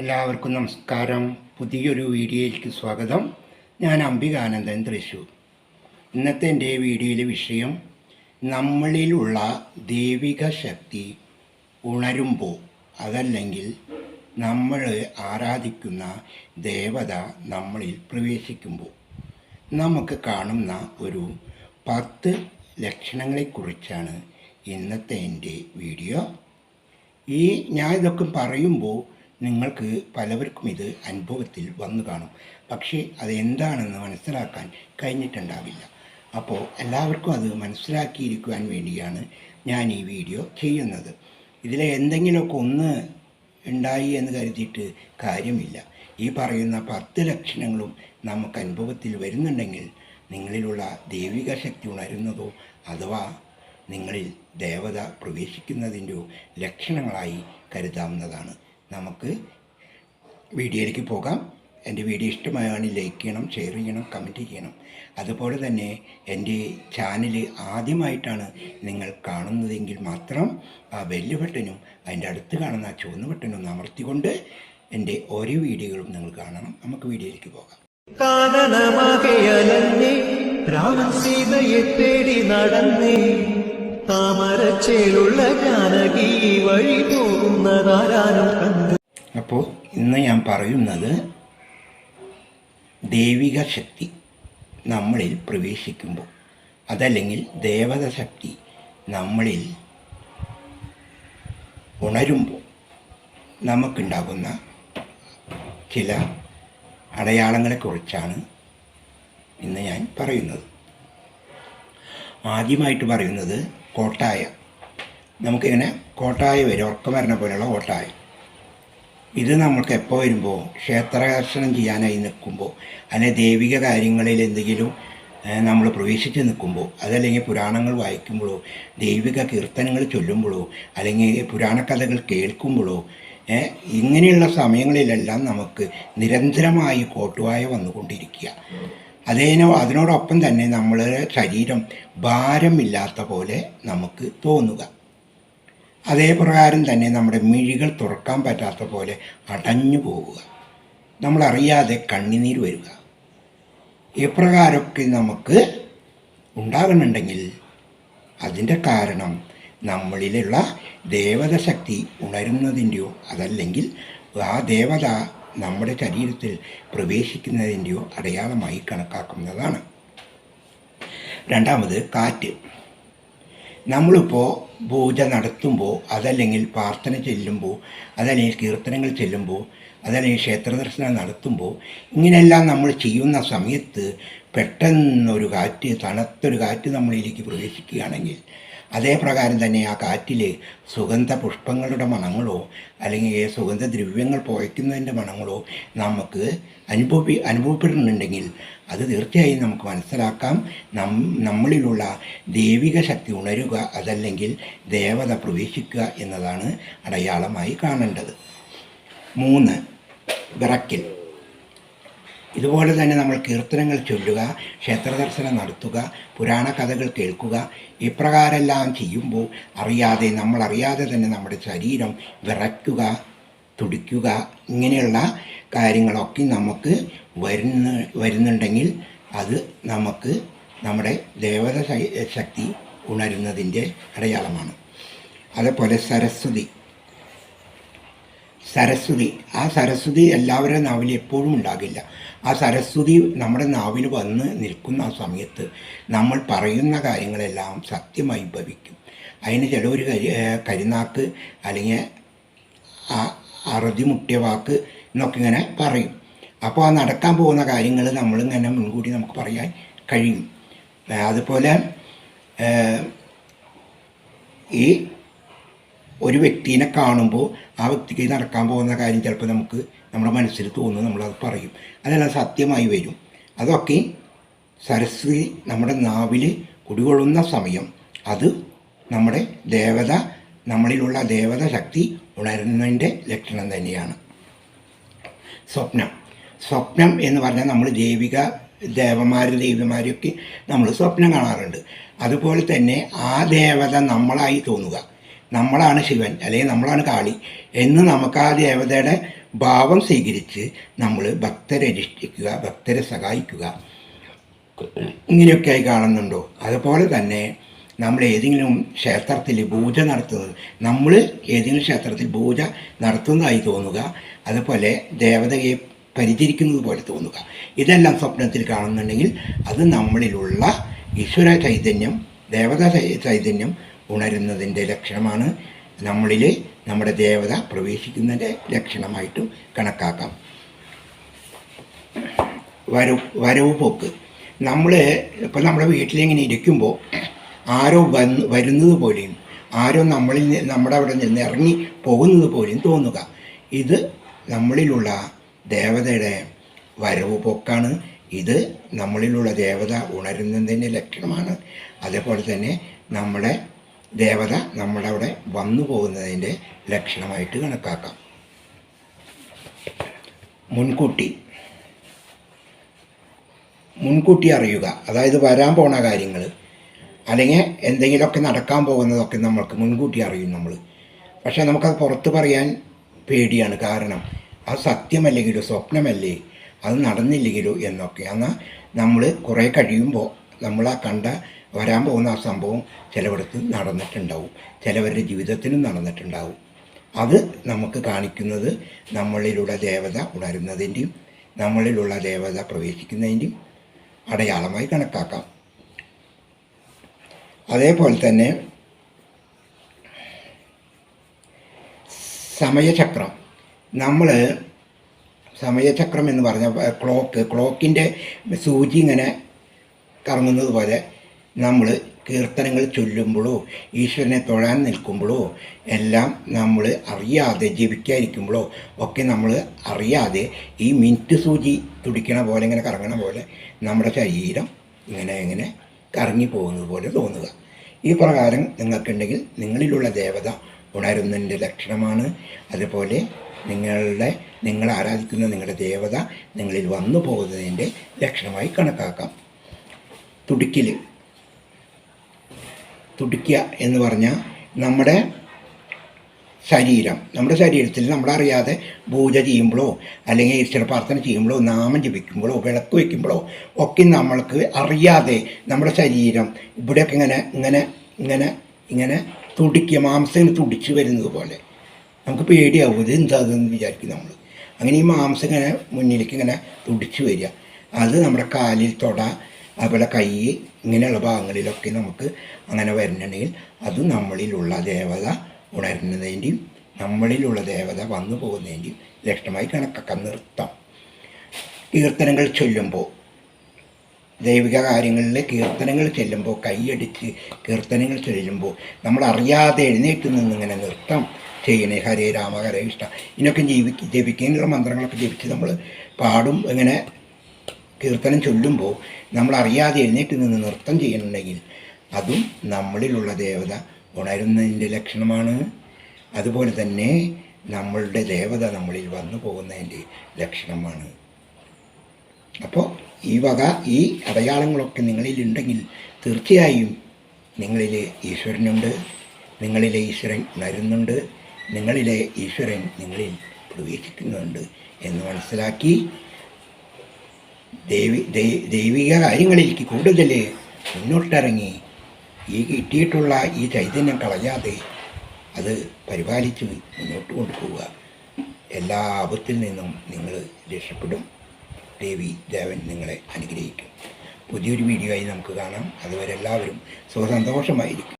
എല്ലാവർക്കും നമസ്കാരം. പുതിയൊരു വീഡിയോയിലേക്ക് സ്വാഗതം. ഞാൻ അംബികാനന്ദൻ തൃശൂർ. ഇന്നത്തെ എന്റെ വീഡിയോയിലെ വിഷയം നമ്മളിലുള്ള ദൈവിക ശക്തി ഉണരുമ്പോൾ അതല്ലെങ്കിൽ നമ്മൾ ആരാധിക്കുന്ന ദേവത നമ്മളിൽ പ്രവേശിക്കുമ്പോൾ നമുക്ക് കാണുന്ന ഒരു പത്ത് ലക്ഷണങ്ങളെക്കുറിച്ചാണ് ഇന്നത്തെ എന്റെ വീഡിയോ. ഈ ഞാൻ ഇതൊക്കെ പറയുമ്പോൾ നിങ്ങൾക്ക് പലവർക്കും ഇത് അനുഭവത്തിൽ വന്നു കാണും. പക്ഷേ അത് എന്താണെന്ന് മനസ്സിലാക്കാൻ കഴിഞ്ഞിട്ടുണ്ടാവില്ല. അപ്പോൾ എല്ലാവർക്കും അത് മനസ്സിലാക്കിയിരിക്കുവാൻ വേണ്ടിയാണ് ഞാൻ ഈ വീഡിയോ ചെയ്യുന്നത്. ഇതിലെ എന്തെങ്കിലുമൊക്കെ ഒന്ന് ഉണ്ടായി എന്ന് കരുതിയിട്ട് കാര്യമില്ല. ഈ പറയുന്ന പത്ത് ലക്ഷണങ്ങളും നമുക്ക് അനുഭവത്തിൽ വരുന്നുണ്ടെങ്കിൽ നിങ്ങളിലുള്ള ദൈവിക ശക്തി ഉണരുന്നതോ അഥവാ നിങ്ങളിൽ ദേവത പ്രവേശിക്കുന്നതിന്റെയോ ലക്ഷണങ്ങളായി കരുതാവുന്നതാണ്. നമുക്ക് വീഡിയോയിലേക്ക് പോകാം. എന്റെ വീഡിയോ ഇഷ്ടമായാണ് ലൈക്ക് ചെയ്യണം ഷെയർ ചെയ്യണം കമന്റ് ചെയ്യണം. അതുപോലെ തന്നെ എന്റെ ചാനൽ ആദ്യമായിട്ടാണ് നിങ്ങൾ കാണുന്നതെങ്കിൽ മാത്രം ആ വെല്ല് ബട്ടനും അതിന്റെ അടുത്ത് കാണുന്ന ആ ചുവന്ന ബട്ടനും അമർത്തിക്കൊണ്ട് എന്റെ ഓരോ വീഡിയോകളും നിങ്ങൾ കാണണം. നമുക്ക് വീഡിയോയിലേക്ക് പോകാം. രാമൻ സീതയെ തേടി നടന്നേ. താമരച്ചേലുള്ള ജാനകി വഴി അപ്പോൾ ഇന്ന് ഞാൻ പറയുന്നത് ദൈവിക ശക്തി നമ്മളിൽ പ്രവേശിക്കുമ്പോൾ അതല്ലെങ്കിൽ ദേവത ശക്തി നമ്മളിൽ ഉണരുമ്പോൾ നമുക്കുണ്ടാകുന്ന ചില അടയാളങ്ങളെക്കുറിച്ചാണ് ഇന്ന് ഞാൻ പറയുന്നത്. ആദ്യമായിട്ട് പറയുന്നത് കോട്ടായ. നമുക്കിങ്ങനെ കോട്ടായി വരും ഉറക്കം വരണ പോലെയുള്ള കോട്ടായി. ഇത് നമ്മൾക്ക് എപ്പോൾ വരുമ്പോൾ ക്ഷേത്രദർശനം ചെയ്യാനായി നിൽക്കുമ്പോൾ അല്ലെ ദൈവിക കാര്യങ്ങളിൽ എന്തെങ്കിലും നമ്മൾ പ്രവേശിച്ച് നിൽക്കുമ്പോൾ അതല്ലെങ്കിൽ പുരാണങ്ങൾ വായിക്കുമ്പോഴോ ദൈവിക കീർത്തനങ്ങൾ ചൊല്ലുമ്പോഴോ അല്ലെങ്കിൽ പുരാണകഥകൾ കേൾക്കുമ്പോഴോ ഇങ്ങനെയുള്ള സമയങ്ങളിലെല്ലാം നമുക്ക് നിരന്തരമായി കോട്ടുവായ വന്നുകൊണ്ടിരിക്കുക. അതേനോ അതിനോടൊപ്പം തന്നെ നമ്മളുടെ ശരീരം ഭാരമില്ലാത്ത പോലെ നമുക്ക് തോന്നുക. അതേ പ്രകാരം തന്നെ നമ്മുടെ മിഴികൾ തുറക്കാൻ പറ്റാത്ത പോലെ അടഞ്ഞു പോവുക. നമ്മളറിയാതെ കണ്ണിനീർ വരിക. ഇപ്രകാരമൊക്കെ നമുക്ക് ഉണ്ടാകുന്നുണ്ടെങ്കിൽ അതിന്റെ കാരണം നമ്മളിലുള്ള ദേവത ശക്തി ഉണരുന്നതിന്റെയോ അതല്ലെങ്കിൽ ആ ദേവത നമ്മുടെ ശരീരത്തിൽ പ്രവേശിക്കുന്നതിന്റെയോ അടയാളമായി കണക്കാക്കുന്നതാണ്. രണ്ടാമത് കാറ്റ്. നമ്മളിപ്പോൾ പൂജ നടത്തുമ്പോൾ അതല്ലെങ്കിൽ പ്രാർത്ഥന ചെല്ലുമ്പോൾ അതല്ലെങ്കിൽ കീർത്തനങ്ങൾ ചെല്ലുമ്പോൾ അതല്ലെങ്കിൽ ക്ഷേത്ര ദർശനം നടത്തുമ്പോൾ ഇങ്ങനെയെല്ലാം നമ്മൾ ചെയ്യുന്ന സമയത്ത് പെട്ടെന്നൊരു കാറ്റ് തണുത്തൊരു കാറ്റ് നമ്മളിലേക്ക് പ്രവേശിക്കുകയാണെങ്കിൽ അതേ പ്രകാരം തന്നെ ആ കാറ്റിൽ സുഗന്ധ പുഷ്പങ്ങളുടെ മണങ്ങളോ അല്ലെങ്കിൽ സുഗന്ധ ദ്രവ്യങ്ങൾ പുകയ്ക്കുന്നതിന്റെ മണങ്ങളോ നമുക്ക് അനുഭവി അനുഭവപ്പെടുന്നുണ്ടെങ്കിൽ അത് തീർച്ചയായും നമുക്ക് മനസ്സിലാക്കാം. നം നമ്മളിലുള്ള ദൈവിക ശക്തി ഉണരുക അതല്ലെങ്കിൽ ദേവത പ്രവേശിക്കുക എന്നതാണ് അടയാളമായി കാണേണ്ടത്. മൂന്ന് വിറയ്ക്കൽ ഇതുപോലെ തന്നെ നമ്മൾ കീർത്തനങ്ങൾ ചൊല്ലുക ക്ഷേത്രദർശനം നടത്തുക പുരാണ കഥകൾ കേൾക്കുക ഇപ്രകാരമെല്ലാം ചെയ്യുമ്പോൾ അറിയാതെ നമ്മൾ അറിയാതെ തന്നെ നമ്മുടെ ശരീരം വിറയ്ക്കുക തുടിക്കുക ഇങ്ങനെയുള്ള കാര്യങ്ങളൊക്കെ നമുക്ക് വരുന്ന വരുന്നുണ്ടെങ്കിൽ അത് നമുക്ക് നമ്മുടെ ദേവത ശക്തി ഉണരുന്നതിന്റെ അടയാളമാണ്. അതേപോലെ സരസ്വതി. സരസ്വതി. ആ സരസ്വതി എല്ലാവരുടെ നാവിൽ എപ്പോഴും ഉണ്ടാകില്ല. ആ സരസ്വതി നമ്മുടെ നാവിൽ വന്ന് നിൽക്കുന്ന ആ സമയത്ത് നമ്മൾ പറയുന്ന കാര്യങ്ങളെല്ലാം സത്യമായി ഭവിക്കും. അതിന് ചിലവർ കരി കരുനാക്ക് അല്ലെങ്കിൽ ആ മുട്ടിയ വാക്ക് എന്നൊക്കെ ഇങ്ങനെ പറയും. അപ്പോൾ ആ നടക്കാൻ പോകുന്ന കാര്യങ്ങൾ നമ്മളിങ്ങനെ മുൻകൂട്ടി നമുക്ക് പറയാൻ കഴിയും. അതുപോലെ ഈ ഒരു വ്യക്തിയെ കാണുമ്പോൾ ആ വ്യക്തിക്ക് നടക്കാൻ പോകുന്ന കാര്യം ചിലപ്പോൾ നമുക്ക് നമ്മുടെ മനസ്സിൽ തോന്നും നമ്മളത് പറയും. അതെല്ലാം സത്യമായി വരും. അതൊക്കെ സരസ്വതി നമ്മുടെ നാവിൽ കുടികൊള്ളുന്ന സമയം. അത് നമ്മുടെ ദേവത നമ്മളിലുള്ള ദേവത ശക്തി ഉണരുന്നതിന്റെ ലക്ഷണം തന്നെയാണ്. സ്വപ്നം. സ്വപ്നം എന്ന് പറഞ്ഞാൽ നമ്മൾ ദൈവിക ദേവന്മാർ ദേവിമാരൊക്കെ നമ്മൾ സ്വപ്നം കാണാറുണ്ട്. അതുപോലെ തന്നെ ആ ദേവത നമ്മളായി തോന്നുക. നമ്മളാണ് ശിവൻ അല്ലെങ്കിൽ നമ്മളാണ് കാളി എന്ന് നമുക്ക് ആ ദേവതയുടെ ഭാവം സ്വീകരിച്ച് നമ്മൾ ഭക്തരെ രക്ഷിക്കുക ഭക്തരെ സഹായിക്കുക. ഇങ്ങനെയൊക്കെയായി കാണുന്നുണ്ടോ? അതുപോലെ തന്നെ നമ്മൾ ഏതെങ്കിലും ക്ഷേത്രത്തിൽ പൂജ നടത്തുന്നത് നമ്മൾ ഏതെങ്കിലും ക്ഷേത്രത്തിൽ പൂജ നടത്തുന്നതായി തോന്നുക അതുപോലെ ദേവതയെ പരിചരിക്കുന്നത് പോലെ തോന്നുക. ഇതെല്ലാം സ്വപ്നത്തിൽ കാണുന്നുണ്ടെങ്കിൽ അത് നമ്മളിലുള്ള ഈശ്വര ചൈതന്യം ദേവതാ ചൈതന്യം ഉണരുന്നതിന്റെ ലക്ഷണമാണ്. നമ്മളിൽ നമ്മുടെ ദേവത പ്രവേശിക്കുന്നതിന്റെ ലക്ഷണമായിട്ടും കണക്കാക്കാം. വരവ് വരവ് പോക്ക്. നമ്മൾ ഇപ്പം നമ്മുടെ വീട്ടിലിങ്ങനെ ഇരിക്കുമ്പോൾ ആരോ വന്ന് വരുന്നത് പോലെയും ആരോ നമ്മളിൽ നമ്മുടെ അവിടെ നിന്ന് ഇറങ്ങി പോകുന്നത് പോലെയും തോന്നുക. ഇത് നമ്മളിലുള്ള ദേവതയുടെ വരവ് പോക്കാണ്. ഇത് നമ്മളിലുള്ള ദേവത ഉണരുന്നതിന്റെ ലക്ഷണമാണ്. അതേപോലെ തന്നെ നമ്മുടെ ദേവത നമ്മുടെ അവിടെ വന്നു പോകുന്നതിന്റെ ലക്ഷണമായിട്ട് കണക്കാക്കാം. മുൻകൂട്ടി. മുൻകൂട്ടി അറിയുക. അതായത് വരാൻ പോണ കാര്യങ്ങൾ. അല്ലെങ്കിൽ എന്തെങ്കിലുമൊക്കെ നടക്കാൻ പോകുന്നതൊക്കെ നമ്മൾക്ക് മുൻകൂട്ടി അറിയും നമ്മൾ. പക്ഷേ നമുക്കത് പുറത്ത് പറയാൻ പേടിയാണ്. കാരണം അത് സത്യമല്ലെങ്കിലോ സ്വപ്നമല്ലേ? അത് നടന്നില്ലെങ്കിലോ എന്നൊക്കെ. എന്നാൽ നമ്മൾ കുറേ കഴിയുമ്പോൾ നമ്മൾ ആ കണ്ട വരാൻ പോകുന്ന ആ സംഭവം ചിലവിടത്ത് നടന്നിട്ടുണ്ടാവും. ചിലവരുടെ ജീവിതത്തിലും നടന്നിട്ടുണ്ടാവും. അത് നമുക്ക് കാണിക്കുന്നത് നമ്മളിലുള്ള ദേവത ഉണരുന്നതിന്റെയും നമ്മളിലുള്ള ദേവത പ്രവേശിക്കുന്നതിന്റെയും അടയാളമായി കണക്കാക്കാം. അതേപോലെ തന്നെ സമയചക്രം. നമ്മൾ സമയചക്രം എന്ന് പറഞ്ഞ ക്ലോക്ക് ക്ലോക്കിന്റെ സൂചി ഇങ്ങനെ കറങ്ങുന്നത് പോലെ നമ്മൾ കീർത്തനങ്ങൾ ചൊല്ലുമ്പോഴോ ഈശ്വരനെ തൊഴാൻ നിൽക്കുമ്പോഴോ എല്ലാം നമ്മൾ അറിയാതെ ജപിക്കാതിരിക്കുമ്പോഴോ ഒക്കെ നമ്മൾ അറിയാതെ ഈ മിനിറ്റ് സൂചി തുടിക്കണ പോലെ ഇങ്ങനെ കറങ്ങണ പോലെ നമ്മുടെ ശരീരം ഇങ്ങനെ ഇങ്ങനെ കറങ്ങി പോകുന്നത് പോലെ തോന്നുക. ഈ പ്രകാരം നിങ്ങൾക്കുണ്ടെങ്കിൽ നിങ്ങളിലുള്ള ദേവത ഉണരുന്നതിന്റെ ലക്ഷണമാണ്. അതുപോലെ നിങ്ങളുടെ നിങ്ങൾ ആരാധിക്കുന്ന നിങ്ങളുടെ ദേവത നിങ്ങളിൽ വന്നു പോകുന്നതിന്റെ ലക്ഷണമായി കണക്കാക്കാം. തുടിക്കൽ തുടിക്കുക എന്ന് പറഞ്ഞാൽ നമ്മുടെ ശരീരം. നമ്മുടെ ശരീരത്തിൽ നമ്മളറിയാതെ പൂജ ചെയ്യുമ്പോഴോ അല്ലെങ്കിൽ ഈശ്വര പ്രാർത്ഥന ചെയ്യുമ്പോഴോ നാമം ജപിക്കുമ്പോഴോ വിളക്ക് വയ്ക്കുമ്പോഴോ ഒക്കെ നമ്മൾക്ക് അറിയാതെ നമ്മുടെ ശരീരം ഇവിടെയൊക്കെ ഇങ്ങനെ ഇങ്ങനെ ഇങ്ങനെ ഇങ്ങനെ തുടിക്കുക മാംസം ഇങ്ങനെ തുടിച്ച് വരുന്നത് പോലെ. നമുക്ക് പേടിയാവും ഇത് എന്താണെന്ന് വിചാരിക്കും നമ്മൾ. അങ്ങനെ ഈ മാംസം ഇങ്ങനെ മുന്നിലേക്ക് ഇങ്ങനെ തുടിച്ച് വരിക. അത് നമ്മുടെ കാലിൽ തൊട അതുപോലെ കൈ ഇങ്ങനെയുള്ള ഭാഗങ്ങളിലൊക്കെ നമുക്ക് അങ്ങനെ വരുന്നുണ്ടെങ്കിൽ അത് നമ്മളിലുള്ള ദേവത ഉണരുന്നതിന്റെയും നമ്മളിലുള്ള ദേവത വന്നു പോകുന്നതിന്റെയും ലക്ഷണമായി കണക്കാക്കാം. നൃത്തം. കീർത്തനങ്ങൾ ചൊല്ലുമ്പോൾ ദൈവിക കാര്യങ്ങളിൽ കീർത്തനങ്ങൾ ചെല്ലുമ്പോൾ കൈയടിച്ച് കീർത്തനങ്ങൾ ചൊല്ലുമ്പോൾ നമ്മൾ അറിയാതെ എഴുന്നേറ്റ് നിന്ന് ഇങ്ങനെ നൃത്തം ചെയ്യണേ. ഹരേ രാമ ഹരേ ഇഷ്ട ഇതിനൊക്കെ ജീവിക്ക് ജപിക്കാനുള്ള മന്ത്രങ്ങളൊക്കെ ജപിച്ച് നമ്മൾ പാടും. ഇങ്ങനെ കീർത്തനം ചൊല്ലുമ്പോൾ നമ്മൾ അറിയാതെ എഴുന്നേറ്റ് നിന്ന് നൃത്തം ചെയ്യുന്നുണ്ടെങ്കിൽ അതും നമ്മളിലുള്ള ദേവത ഉണരുന്നതിന്റെ ലക്ഷണമാണ്. അതുപോലെ തന്നെ നമ്മളുടെ ദേവത നമ്മളിൽ വന്നു പോകുന്നതിന്റെ ലക്ഷണമാണ്. അപ്പോൾ ഈ വക ഈ അടയാളങ്ങളൊക്കെ നിങ്ങളിൽ ഉണ്ടെങ്കിൽ തീർച്ചയായും നിങ്ങളിൽ ഈശ്വരനുണ്ട് നിങ്ങളിലെ ഈശ്വരൻ ഉണരുന്നുണ്ട് നിങ്ങളിലെ ഈശ്വരൻ നിങ്ങളിൽ പ്രവേശിക്കുന്നുണ്ട് എന്ന് മനസ്സിലാക്കി ദൈവി ദൈവിക കാര്യങ്ങളിലേക്ക് കൂടുതൽ മുന്നോട്ടിറങ്ങി. ഈ കിട്ടിയിട്ടുള്ള ഈ ചൈതന്യം കളയാതെ അത് പരിപാലിച്ച് മുന്നോട്ട് കൊണ്ടുപോവുക. എല്ലാ ആപത്തിൽ നിന്നും നിങ്ങൾ രക്ഷപ്പെടും. ദേവി ദേവൻ നിങ്ങളെ അനുഗ്രഹിക്കും. പുതിയൊരു വീഡിയോ ആയി നമുക്ക് കാണാം. അതുവരെ എല്ലാവരും സുഖസന്തോഷമായിരിക്കും